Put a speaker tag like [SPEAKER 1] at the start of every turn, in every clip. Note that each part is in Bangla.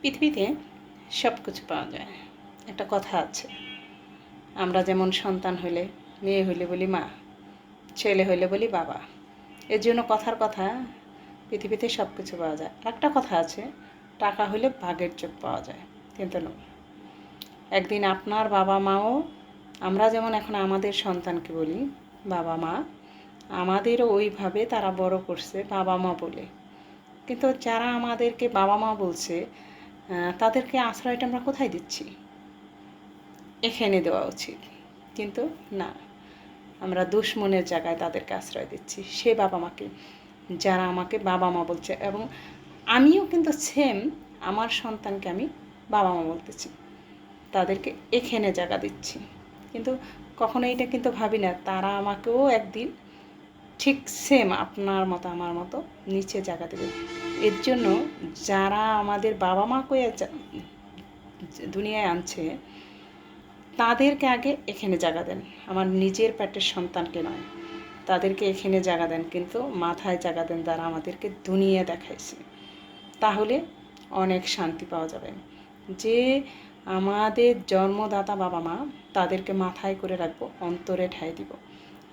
[SPEAKER 1] পৃথিবীতে সব কিছু পাওয়া যায়। একটা কথা আছে, আমরা যেমন সন্তান হইলে, মেয়ে হইলে বলি মা, ছেলে হইলে বলি বাবা, এর জন্য কথার কথা পৃথিবীতে সব কিছু পাওয়া যায়। একটা কথা আছে, টাকা হইলে বাঘের চোখ পাওয়া যায় কিন্তু না একদিন আপনার বাবা মাও, আমরা যেমন এখন আমাদের সন্তানকে বলি, বাবা মা আমাদেরও ওইভাবে তারা বড় করছে বাবা মা বলে। কিন্তু যারা আমাদেরকে বাবা মা বলছে তাদেরকে আশ্রয়টা আমরা কোথায় দিচ্ছি? এখানে দেওয়া উচিত। কিন্তু না, আমরা দুশ্মনের জায়গায় তাদেরকে আশ্রয় দিচ্ছি। সে বাবা মাকে, যারা আমাকে বাবা মা বলছে এবং আমিও কিন্তু সেম আমার সন্তানকে আমি বাবা মা বলতেছি। তাদেরকে এখানে জায়গা দিচ্ছি। কিন্তু কখনো এটা কিন্তু ভাবি না, তারা আমাকেও একদিন ঠিক সেম আপনার মতো, আমার মতো নিচে জায়গা দেবে। এর জন্য যারা আমাদের বাবা মা কয়ে দুনিয়ায় আনছে, তাদেরকে আগে এখানে জায়গা দেন। আমার নিজের পেটের সন্তানকে নয়, তাদেরকে এখানে জায়গা দেন। কিন্তু মাথায় জায়গা দেন যারা আমাদেরকে দুনিয়া দেখাইছে। তাহলে অনেক শান্তি পাওয়া যাবে। যে আমাদের জন্মদাতা বাবা মা, তাদেরকে মাথায় করে রাখব, অন্তরে ঠাই দিব।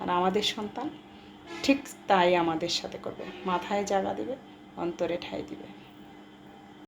[SPEAKER 1] আর আমাদের সন্তান ঠিক তাই আমাদের সাথে করবে। মাথায় জায়গা দেবে অন্তরে ঠাই দিবে।